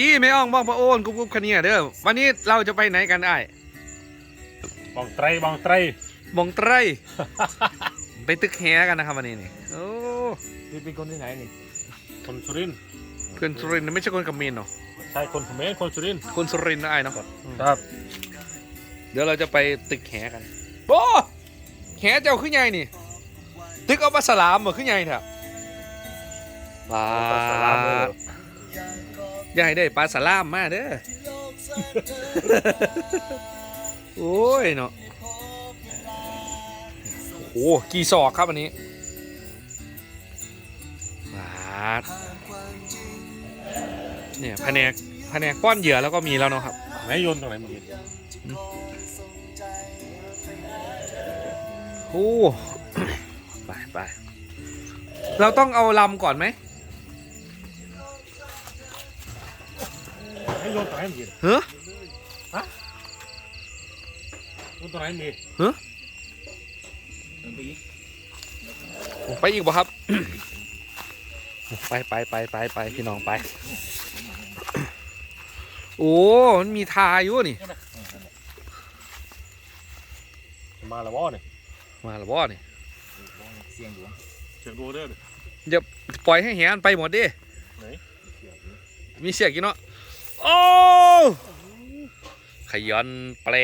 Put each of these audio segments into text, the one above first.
ดีไม่อ่องบ้องพระโอนกุ๊บกุ๊บคะเนียเด้อวันนี้เราจะไปไหนกันไอ้ายบองไตรบองไตรบงไตร ไปตึกแฮกันนะครับวันนี้นี่โอ้นี่เป็นคนที่ไหนนี่คนสุรินทร์เพื่อนสุรินทร์ไม่ใช่คนกำมีนเนาะใช่คนเขมรคนสุรินทร์คนสุรินทร์นะไอ้ายเนาะครับ เดี๋ยวเราจะไปตึกแหกันโอ้แหเจ้าขึ้นใหญ่นี่ ตึกเอาปลาสลามมาขึ้นใหญ่แถบปลาสลามเลยอ ย่าให้ได้ปลาสลามมาเด้อ โอ้ยเนาะ โอ้โหกี่ศอกครับอันนี้บาดเนี่ยแผนกแผนกป้อนเหยื่อแล้วก็มีแล้วเนาะครับไหนโยนตรงไหนเมื่อกี้โอ้ไปไปเราต้องเอาลำก่อนไหม โยนตรงไหนมื่อกี้เฮ้อโยนตรงไหนเมื่อกี้ไปอีกบ่ครับ ไปไปไปไปไปพี่น้องไป โอ้มันมีทาอยู่นี่ มาล้ววะเนี่ยมาล้วบ่นี่เสียงหลวงเสียงดูเด้ออย่าปล่อยให้แหนไปหมดดิมีเสียกี่เนาะ โอ้ขย้อนแปล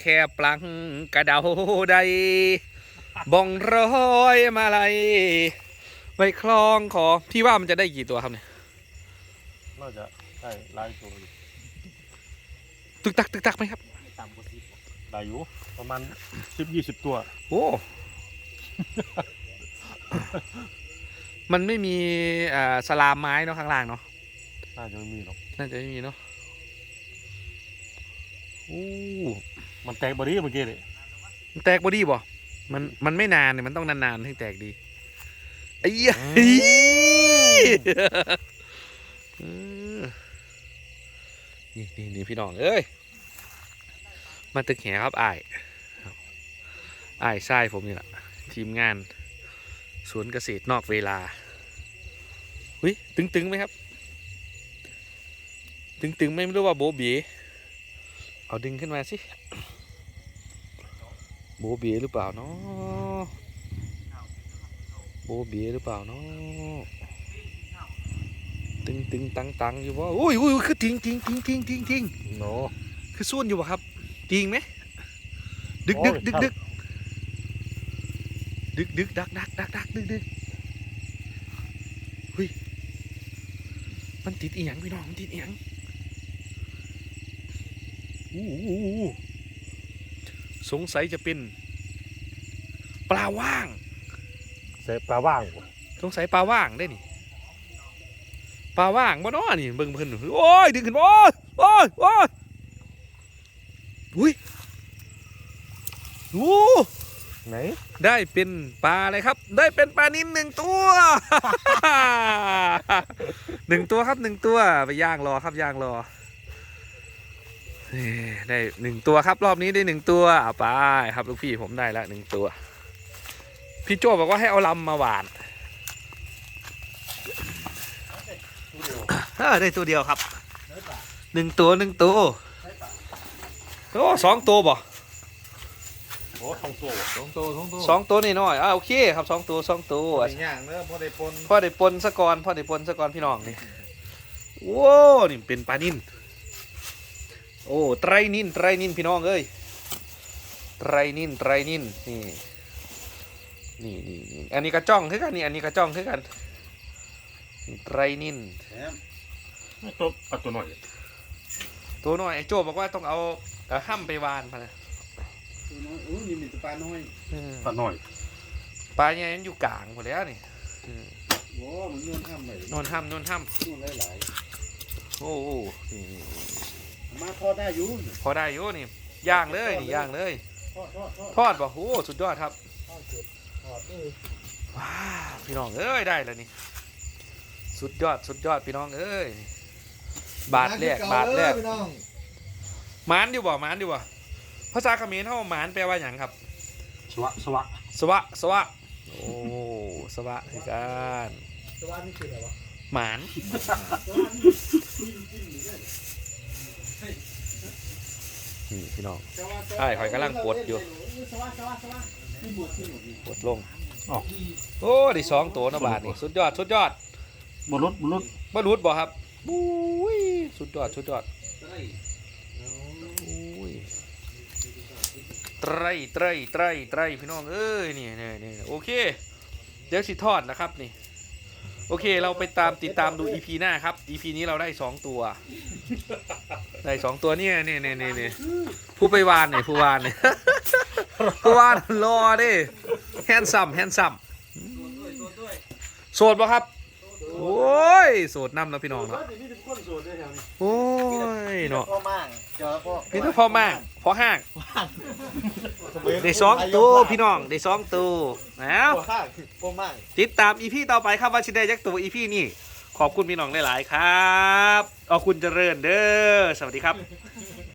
แค่ปลังกระเดาใดบ้องร้อยมาลัยไว้คลองขอพี่ว่ามันจะได้กี่ตัวครับเนี่ยน่าจะใช่ลายตัวอยู่ตึกตักตึกตักไหมครับต่ำกว่าสิบลายอยู่ประมาณสิบยี่สิบตัว โอ้ มันไม่มีอ่าสลามไม้เนาะข้างล่างเนาะน่าจะไม่มีหรอก น่าจะไม่มีเนาะโอ้มันแตกบอดี้เมื่อกี้เลยมันแตกบอดี้บ่มันมันไม่นานเนี่ยมันต้องนานๆถึงแตกดีไอ้เหี้ยเออนี่นี่นี่พี่น้องเอ้ยมาตึกแหครับอ้ายอ้ายใช่ผมนี่แหละทีมงานสวนเกษตรนอกเวลาหุยตึงๆไหมครับ ตึงๆไมไม่รู้ว่าโบเบีเอาดึงขึ้นมาสิ โบเบีหรือเปล่าเนาะโบเบีหรือเปล่าเนาะตึงตึงตังตังอยู่ว่าอุ้ยอุ้ยคือทิ้งทิ้งทิ้งทิ้งทิ้งทิ้งโนคือส่วนอยู่ปะครับทิ้งไหมดึกดึกดึกดึกดึกดึกดักดักดักดักดึกดึกเฮ้ยมันติดเอียงพี่น้องมันติดเอียง สงสัยจะเป็นปลาว่างเสพปลาว่างบ่สงสัยปลาว่างได้นี่ปลาว่างบ่เนาะนี่เบิ่งเพิ่นโอ้ยดึงขึ้นมาโอ้ยโอ้ยโอ้ยอุ้ยโอ้ไหนได้เป็นปลาอะไรครับ ได้เป็นปลานินหนึ่งตัวหนึ่งตัวครับหนึ่งตัวไปย่างรอครับย่างรอ เอ้ยได้หนึ่งตัวครับรอบนี้ได้หนึ่งตัวเอาไปครับลูกพี่ผมได้ละหนึ่งตัว พี่โจบอกว่าให้เอาลำมาหวานเออได้ตัวเดียวครับหนึ่งตัวหนึ่งตัวโอ้สองตัวบ่โอ้ทองตัวสองโตสองโตสองตัวนี่น้อยอ่าโอเคครับสองตัวสองตัวเป็นอย่างเนอะพอได้ปนพ่อได้ปนสะกอนพ่อได้ปนสะกอนพี่น้องนี่โว้นี่เป็นปลานิน โอ้ไตรนินไตรนินพี่น้องเอ้ยไตรนินไตรนินนี่นี่นี่นี่อันนี้กระจ้องคือกันนี่อันนี้กระจ้องคือกันนี่ไตรนินตัวเอาตัวหน่อยตัวน้อยไอ้โจบอกว่าต้องเอาเอาห้ำไปวานมานะโอ้ยนี่มีแต่ปลาน้อยเออตัวหน่อยปลาเนี่ยมันอยู่กลางหมดแล้วนี่เออโอ้มันนวลห้ามเลยนวลห้ำนวลห้นวลหลายำโอ้โหนี่นี่นี่ๆ มาทอดได้อยู่พอได้อยู่นี่ย่างเลยนี่ย่างเลย ทอดทอดทอดทอดบ่โอ้สุดยอดครับทอดเสร็จทอดเลยว้าวพี่น้องเอ้ยได้แล้วนี่สุดยอดสุดยอดพี่น้องเอ้ยบาทแรกบาทแรกพี่น้องหมานอยู่บ่หมานอยู่บ่ภาษาเขมรเฮาหมานแปลว่าหยังครับ สวะสวะสวะสวะโอ้สวะคือการสวัสดีคืออะไรวะหมาน สวัสดีกินกินอยู่เนี่ย นี่พี่น้องสวัสดีใช่ข่อยกำลังกดอยู่สวัสดีสวัสดีสวัสดีที่หมดที่หมดนี่กดลงโอ้ได้สองตัวนะบาทนี่สุดยอดสุดยอดบุรุษบุรุษบรุษบ่ครับบุ้ยสุดยอดสุดยอดอุ้ยไตรไตรไตรไตรพี่น้องเอ้ยนี่นี่นี่โอเค เดี๋ยวสิทอดนะครับนี่ โอเค เราไปตามติดตามดู EP หน้าครับ EP นี้เราได้สองตัว ได้สองตัวเนี่ยเนี่ยเนี่ยเนี่ยเนี่ยผู้ไปวานเนี่ยผู้วานเนี่ย ผู้วานรอดิแฮนซัมแฮนซัมโสดปะครับ โอ้ยโสดนำแล้วพี่น้องเนาะเดี๋ยวนี้เป็นคนโสดได้แถวนี้โอ้ยเนาะพ่อมั่งเจอพ่อพี่ต้องพอมากพอห้างได้สองตัวพี่น้องได้สองตัวแล้วพ่อห้างพ่อมั่งติดตามอีพีต่อไปครับว่าชิได้ยักตัวอีพีนี่ ขอบคุณพี่น้องหลาย ๆ ครับขอบคุณเจริญเด้อสวัสดีครับ